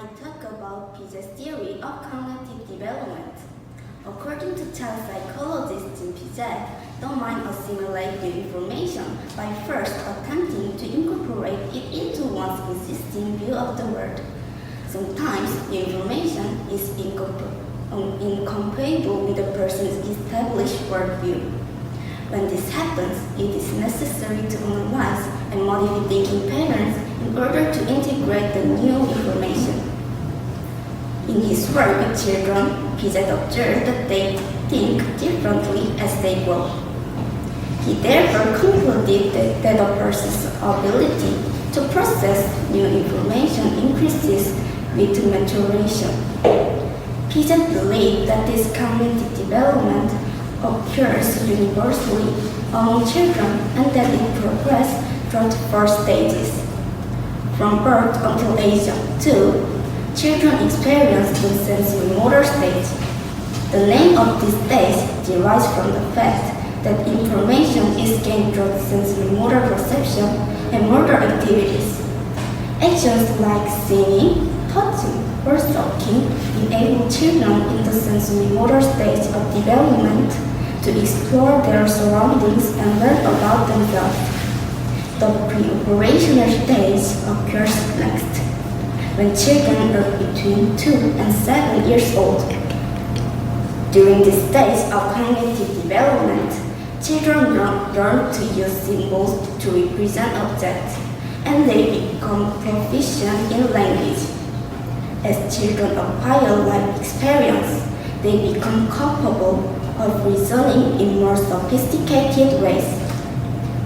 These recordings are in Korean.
of Piaget's theory of cognitive development. According to child psychologist Jean Piaget, the mind assimilates new information by first attempting to incorporate it into one's existing view of the world. Sometimes new information is um, incompatible with a person's established worldview. When this happens, it is necessary to analyze and modify thinking patterns in order to integrate the new information. In his work with children, Piaget observed that they think differently as they grow. He therefore concluded that, that a person's ability to process new information increases with maturation. Piaget believed that this cognitive development occurs universally among children and that it progresses through four stages. From birth until age of two, children experience the sensory motor stage. The name of this stage derives from the fact that information is gained through sensory motor perception and motor activities. Actions like singing, touching, or sucking enable children in the sensory motor stage of development to explore their surroundings and learn about themselves. The pre-operational stage occurs next, when children are between 2 and 7 years old. During this stage of cognitive development, children learn, to use symbols to represent objects, and they become proficient in language. As children acquire life experience, they become capable of reasoning in more sophisticated ways.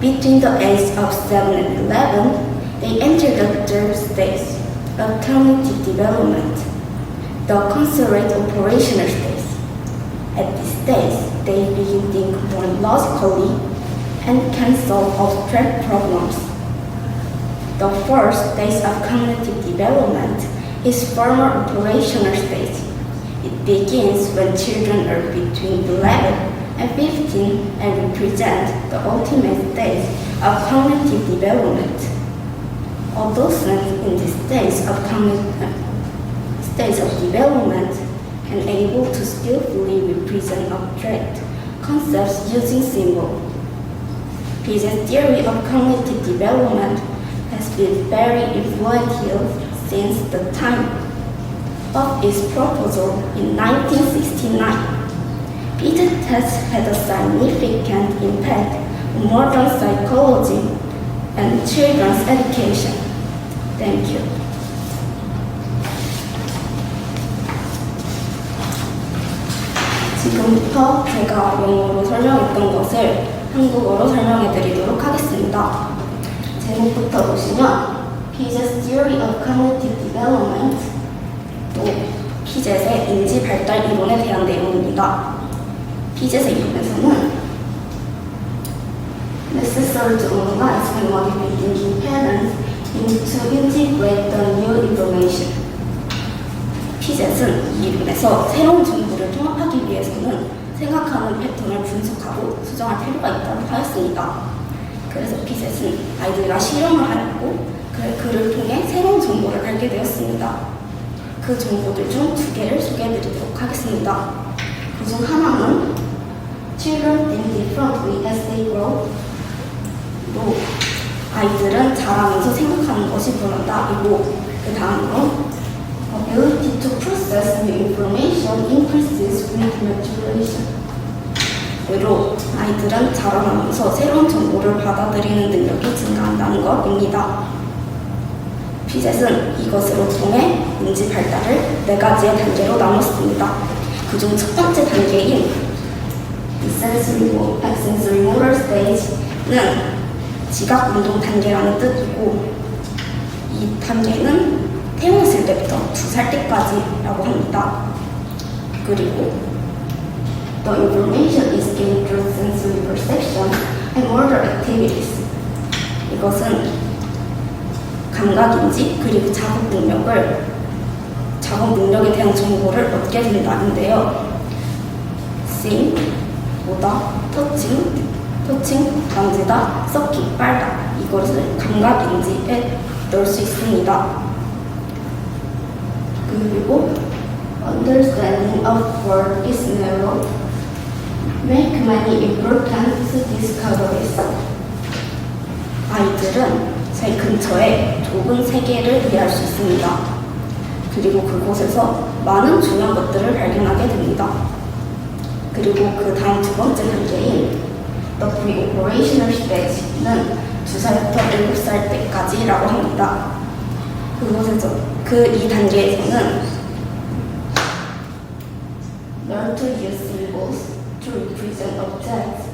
Between the age of 7 and 11, they enter the third stage of cognitive development, the considerate operational stage. At this stage, they begin to think more logically and can solve abstract problems. The first stage of cognitive development is formal operational stage. It begins when children are between 11 and 15 and represent the ultimate stage of cognitive development. Adolescents in this stage of cognitive stage of development can able to skillfully represent abstract concepts using symbols. Piaget's theory of cognitive development has been very influential since the time of its proposal in 1969. Piaget has had a significant impact on modern psychology and children's education. Thank you. 지금부터 제가 영어로 설명했던 것을 한국어로 설명해 드리도록 하겠습니다. 제목부터 보시면 Piaget's Theory of Cognitive Development 또 피젯의 인지 발달 이론에 대한 내용입니다. 피젯의 이론에서는 necessary to analyze and modify thinking patterns into integrate the new information. 피젯은 이 이론에서 새로운 정보를 통합하기 위해서는 생각하는 패턴을 분석하고 수정할 필요가 있다고 하였습니다. 그래서 피젯은 아이들과 실험을 하였고 그, 그를 통해 새로운 정보를 알게 되었습니다. 그 정보들 중 두 개를 소개해 드리도록 하겠습니다. 그 중 하나는 Children think differently as they grow. 또 아이들은 자라면서 생각하는 것이 변한다이고 그 다음으로 ability to process new information increases with maturation. 으로 아이들은 자라나면서 새로운 정보를 받아들이는 능력이 증가한다는 것입니다. 피젯은 이것으로 통해 인지 발달을 네 가지의 단계로 나눴습니다. 그중 첫 번째 단계인 sensory motor stage는 지각 운동 단계라는 뜻이고 이 단계는 태어났을 때부터 두 살 때까지라고 합니다. 그리고 the information is gained through sensory perception and motor activities. 이것은 감각인지 그리고 작업 능력을 작업 능력에 대한 정보를 얻게 된다는데요. seeing, 보다, 터 칭, 터칭, 만지다, 썩기, 빨다 이것을 감각 인지에 넣을 수 있습니다. 그 그리고 understanding of world is narrow. Make many important discoveries. 아이들은 제 근처에 좁은 세계를 이해할 수 있습니다. 그리고 그곳에서 많은 중요한 것들을 발견하게 됩니다. 그리고 그 다음 두 번째 단계인 The Pre-Operational Stage는 2살부터 7살 때까지라고 합니다. 그곳에서 그 이 단계에서는 learn to use symbols to represent objects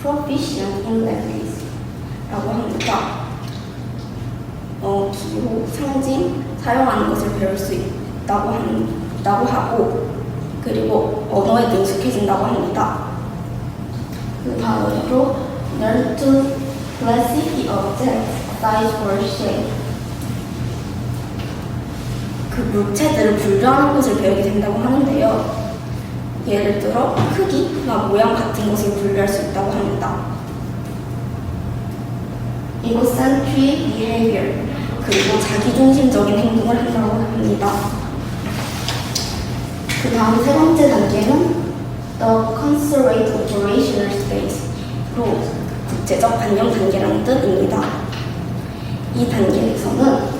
proficient in language라고 합니다. 어, 기호, 상징, 사용하는 것을 배울 수 있다고, 한 다고 하고 그리고 언어에 능숙해진다고 합니다. 그 다음으로 learn classify objects, size or shape 그 물체들을 분류하는 것을 배우게 된다고 하는데요. 예를 들어 크기나 모양 같은 것을 분류할 수 있다고 합니다. egocentric behavior 그리고 자기중심적인 행동을 한다고 합니다. 그 다음 세 번째 the considerate operational space로 국제적 관념 단계라는 뜻입니다. 이 단계에서는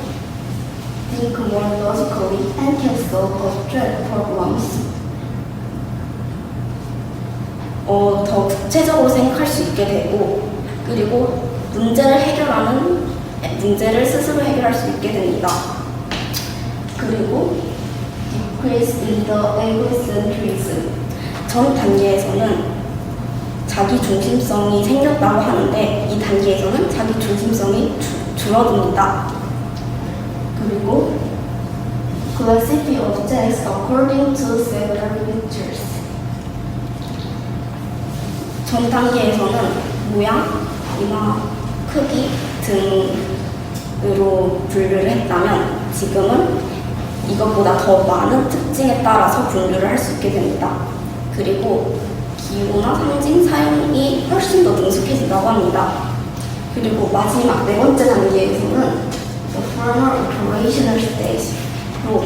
think more logically and can solve abstract problems. 어, 더 구체적으로 생각할 수 있게 되고 그리고 문제를 해결하는 문제를 스스로 해결할 수 있게 됩니다. 그리고 decrease in the egocentrism 전 단계에서는 자기 중심성이 생겼다고 하는데 이 단계에서는 자기 중심성이 주- 줄어듭니다. 그리고 classify objects according to several features 전 단계에서는 모양이나 크기 등으로 분류를 했다면 지금은 이것보다 더 많은 특징에 따라서 분류를 할 수 있게 됩니다. 그리고 기호나 상징 사용이 훨씬 더 능숙해진다고 합니다. 그리고 마지막 네 번째 단계에서는 the formal operational stage로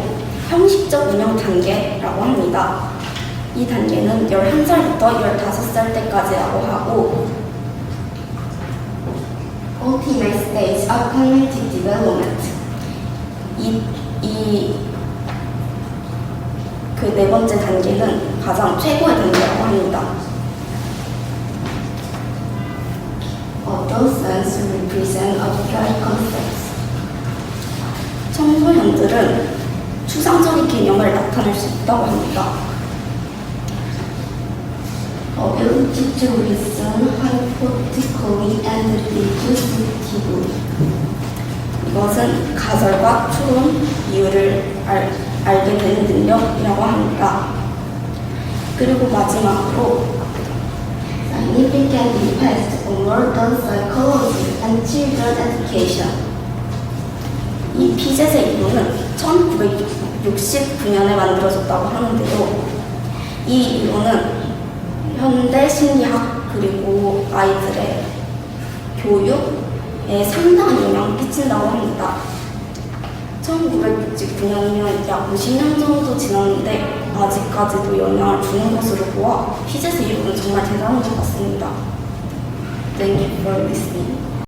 형식적 운영 단계라고 합니다. 이 단계는 11살부터 15살 때까지라고 하고 ultimate stage of cognitive development 이, 이, 그 네 번째 단계는 가장 최고의 단계라고 합니다. Adolescents represent abstract concepts. 청소년들은 추상적인 개념을 나타낼 수 있다고 합니다. ability to reason hypothetically and deductively. 이것은 가설과 추론, 이유를 알, 알게 되는 능력이라고 합니다. 그리고 마지막으로 significant impact on modern psychology and children education. 이 피젯의 이론은 1969년에 만들어졌다고 하는데요. 이 이론은 현대 심리학 그리고 아이들의 교육에 상당한 영향을 끼친다고 합니다. 1969년이면 약 50년 정도 지났는데 아직까지도 영향을 주는 것으로 보아 피젯의 이론은 정말 대단한 것 같습니다. Thank you for listening.